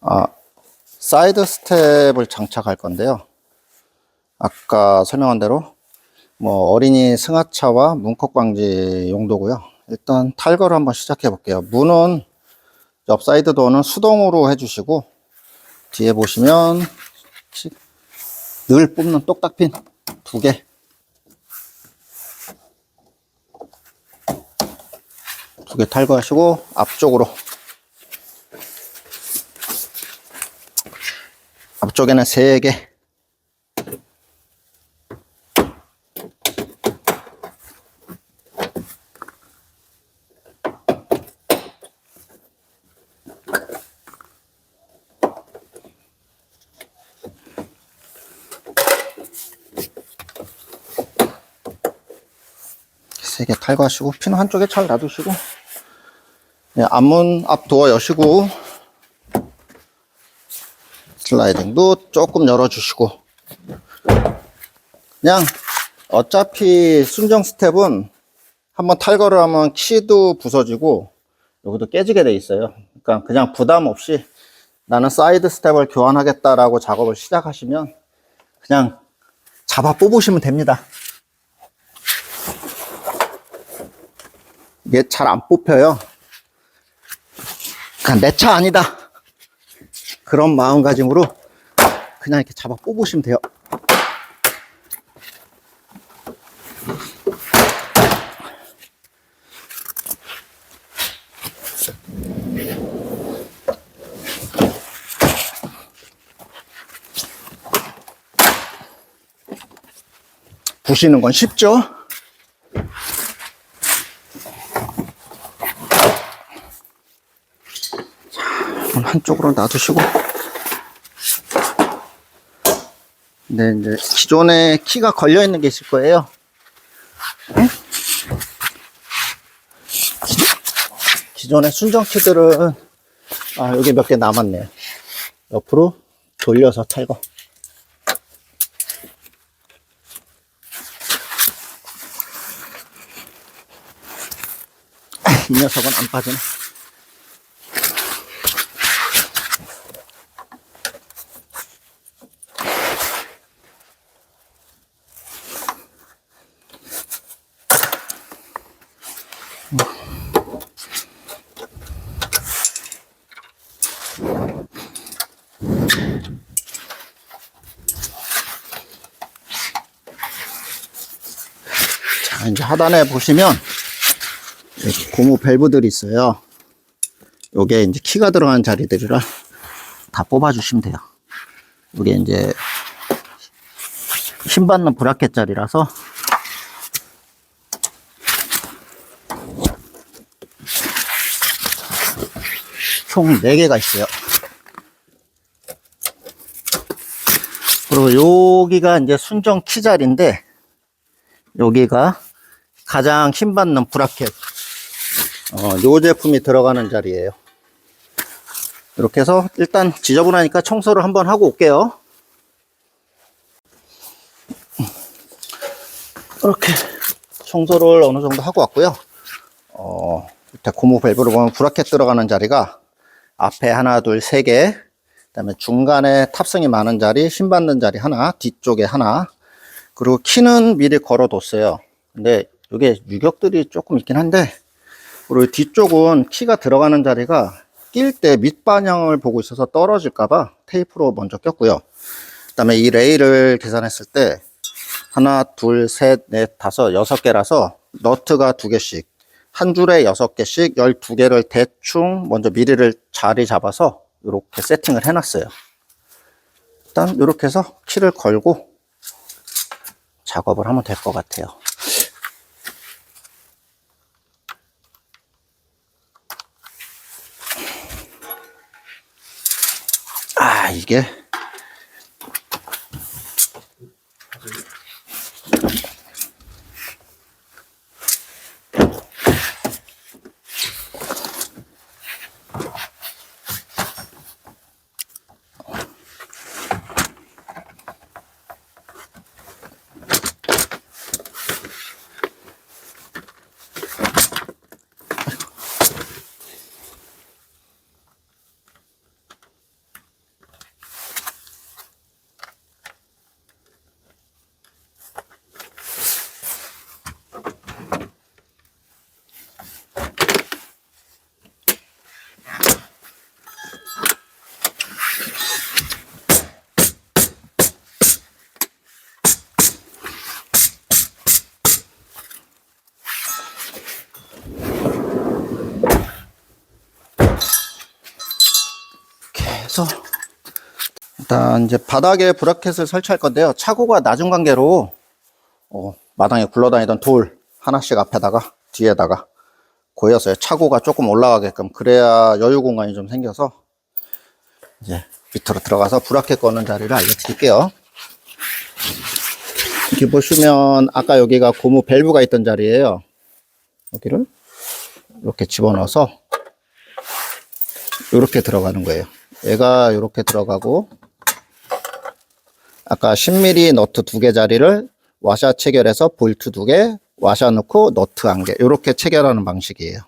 아, 사이드 스텝을 장착할 건데요. 아까 설명한 대로 뭐 어린이 승하차와 문콕 방지 용도고요. 일단 탈거를 한번 시작해 볼게요. 문은 옆 사이드 도어는 수동으로 해주시고 뒤에 보시면 치- 늘 뽑는 똑딱핀 두 개. 두 개 탈거하시고 앞쪽으로 앞쪽에는 세 개. 세개 탈거하시고 피는 한쪽에 잘 놔두시고 네, 앞문 앞 도어 여시고 슬라이딩도 조금 열어주시고. 그냥 어차피 순정 스텝은 한번 탈거를 하면 키도 부서지고 여기도 깨지게 돼 있어요. 그러니까 그냥 부담 없이 나는 사이드 스텝을 교환하겠다라고 작업을 시작하시면 그냥 잡아 뽑으시면 됩니다. 이게 잘 안 뽑혀요. 그냥 내차 아니다 그런 마음가짐으로 그냥 이렇게 잡아 뽑으시면 돼요. 부시는 건 쉽죠? 한쪽으로 놔두시고. 네 이제 기존에 키가 걸려 있는 게 있을 거예요. 응? 기존의 순정 키들은 아 여기 몇 개 남았네요. 옆으로 돌려서 탈거 아, 이 녀석은 안 빠지네 자, 이제 하단에 보시면 고무 밸브들이 있어요. 요게 이제 키가 들어간 자리들이라 다 뽑아주시면 돼요. 요게 이제 힘 받는 브라켓 자리라서 총 4개가 있어요. 그리고 여기가 이제 순정 키 자리인데 여기가 가장 힘받는 브라켓. 어, 요 제품이 들어가는 자리예요. 이렇게 해서 일단 지저분하니까 청소를 한번 하고 올게요. 이렇게 청소를 어느 정도 하고 왔고요. 어, 밑에 고무 밸브로 보면 브라켓 들어가는 자리가 앞에 하나 둘세개 그 다음에 중간에 탑승이 많은 자리 힘 받는 자리 하나 뒤쪽에 하나 그리고 키는 미리 걸어뒀어요. 근데 이게 유격들이 조금 있긴 한데, 그리고 뒤쪽은 키가 들어가는 자리가 낄 때 밑반향을 보고 있어서 떨어질까봐 테이프로 먼저 꼈고요. 그 다음에 이 레일을 계산했을 때, 하나, 둘, 셋, 넷, 다섯, 여섯 개라서 너트가 두 개씩, 한 줄에 여섯 개씩, 열두 개를 대충 먼저 미리를 자리 잡아서 이렇게 세팅을 해놨어요. 일단 이렇게 해서 키를 걸고 작업을 하면 될 것 같아요. 이게. 일단 이제 바닥에 브라켓을 설치할 건데요. 차고가 낮은 관계로 어, 마당에 굴러다니던 돌 하나씩 앞에다가 뒤에다가 고였어요. 차고가 조금 올라가게끔 그래야 여유 공간이 좀 생겨서 이제 밑으로 들어가서 브라켓 거는 자리를 알려드릴게요. 여기 보시면 아까 여기가 고무 밸브가 있던 자리예요. 여기를 이렇게 집어넣어서 이렇게 들어가는 거예요. 얘가 이렇게 들어가고 아까 10mm 너트 두 개 자리를 와샤 체결해서 볼트 두 개, 와샤 넣고 너트 한 개, 이렇게 체결하는 방식이에요.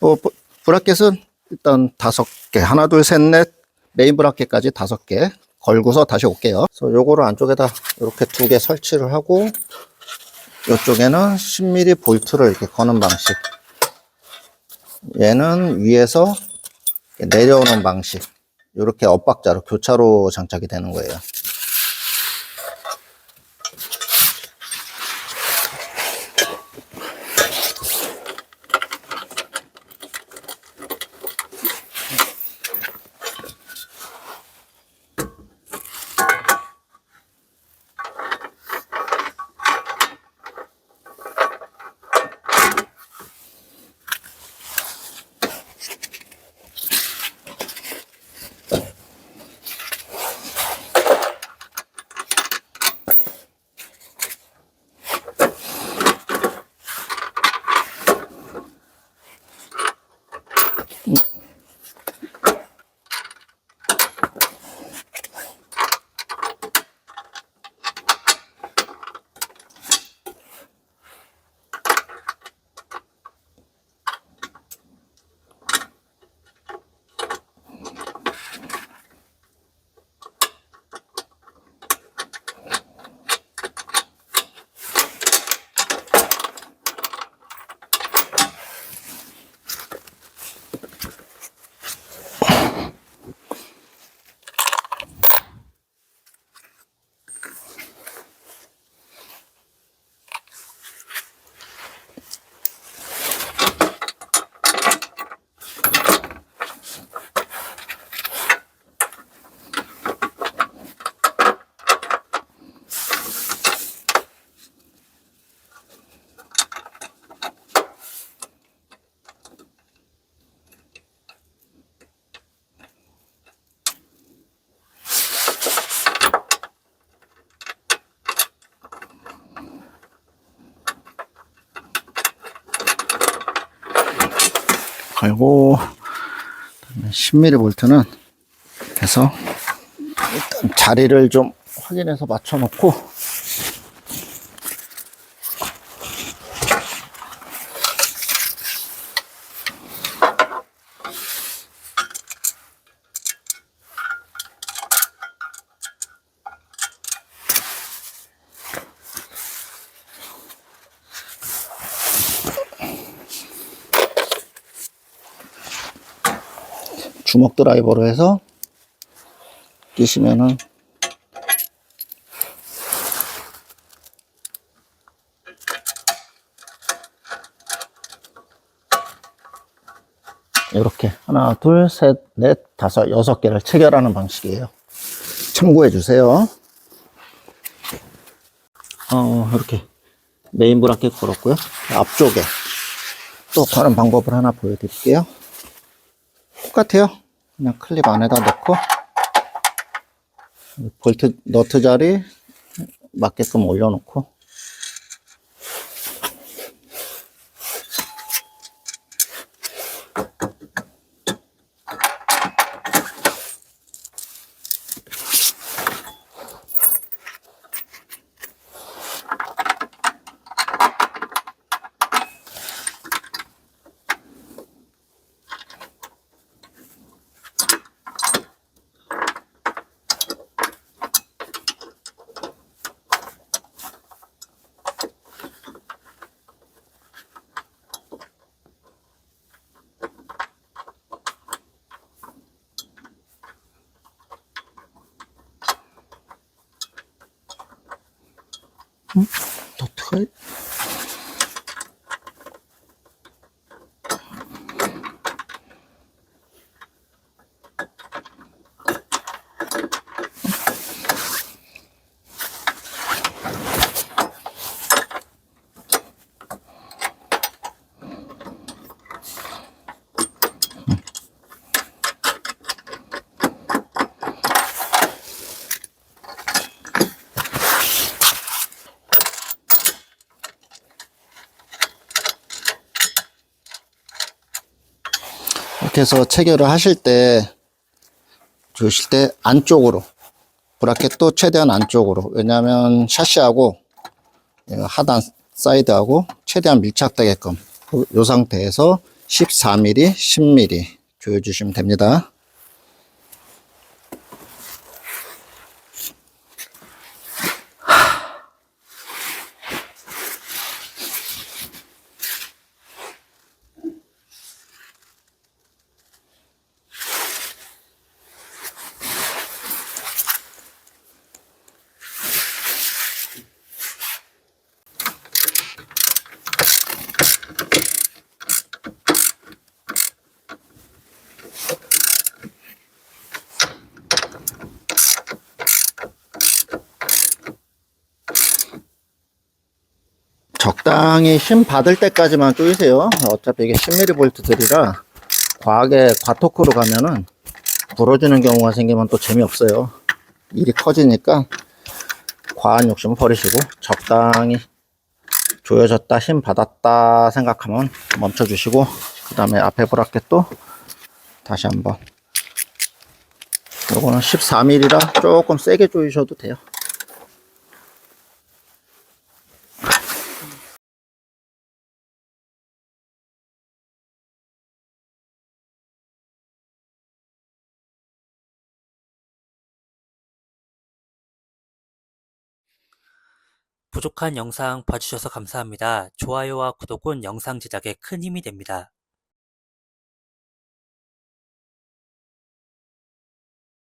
어, 브- 브라켓은 일단 다섯 개, 하나, 둘, 셋, 넷, 메인 브라켓까지 다섯 개 걸고서 다시 올게요. 그래서 요거를 안쪽에다 이렇게 두 개 설치를 하고 이쪽에는 10mm 볼트를 이렇게 거는 방식. 얘는 위에서 내려오는 방식. 이렇게 엇박자로 교차로 장착이 되는 거예요. 걸고. 10mm 볼트는 해서 일단 자리를 좀 확인해서 맞춰 놓고 주먹 드라이버로 해서 끼시면은 이렇게 하나 둘 셋 넷 다섯 여섯 개를 체결하는 방식이에요. 참고해 주세요. 어 이렇게 메인 브라켓 걸었고요. 앞쪽에 또 다른 방법을 하나 보여드릴게요. 똑같아요. 그냥 클립 안에다 넣고 볼트 너트 자리 맞게끔 올려놓고 너트가 브라켓에서 체결을 하실 때 주실 때 안쪽으로 브라켓도 최대한 안쪽으로 왜냐하면 샤시하고 얘가 하단 사이드하고 최대한 밀착되게끔 요- 요 상태에서 14mm, 10mm 조여주시면 됩니다. 적당히 힘 받을 때까지만 조이세요. 어차피 이게 10mm 볼트들이라 과하게 과토크로 가면은 부러지는 경우가 생기면 또 재미없어요. 일이 커지니까 과한 욕심은 버리시고 적당히 조여졌다 힘 받았다 생각하면 멈춰 주시고 그 다음에 앞에 브라켓도 다시 한번 요거는 14mm라 조금 세게 조이셔도 돼요. 부족한 영상 봐주셔서 감사합니다. 좋아요와 구독은 영상 제작에 큰 힘이 됩니다.